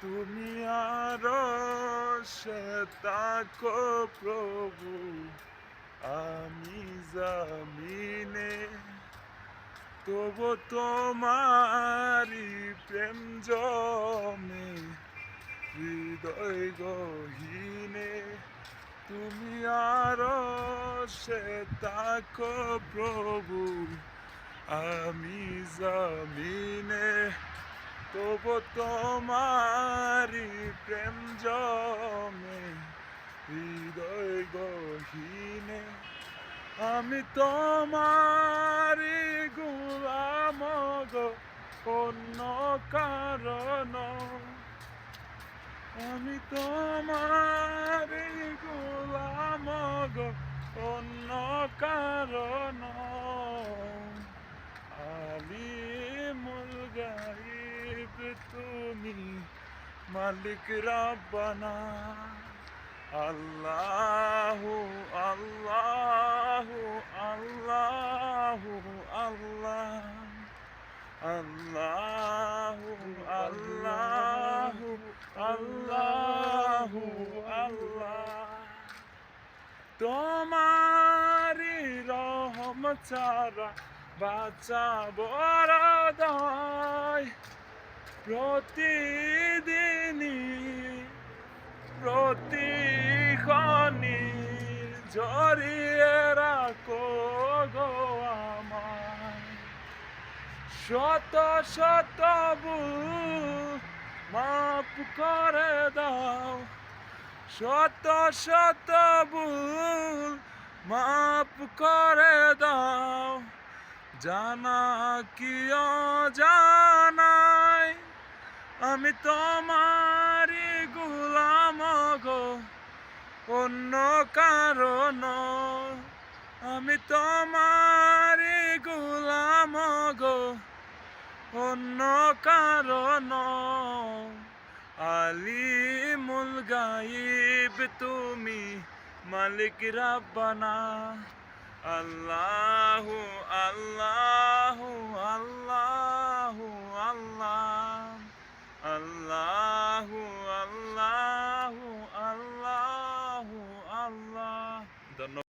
তুমি আরও সে তাকো প্রভু, আমি জামিনে। তবু তোমারি প্রেম জমে, হৃদয় গহীনে। তুমি আরও সে তাকো প্রভু, আমি জামিনে। তবু তোমারি প্রেম জমে হৃদয় গহীনে। আমি তোমারি গুলাম অন্য কারণ। আমি তোমারি তুমি মালিক রাব্বানা। আল্লাহু আল্লাহু আল্লাহু, আল্লাহ। আল্লাহু আল্লাহু আল্লাহু, আল্লাহ। তোমারি রহম ছাড়া বাঁচা বড় দয় প্রতিদিনই প্রতিক্ষণি জড়িয়ে রাখো গো আমায়। শত শত মাফ করে দাও। শত শত ভুল মাফ করে দাও। জানা কি জানাই আমি তোমারি গুলাম গো, অন্য কারণ। আমি তোমারি গুলাম গো, অন্য কারণ। আলিমুল গাইব তুমি, মালিক রাব্বানা। আল্লাহু আল্লাহু, আল্লাহ।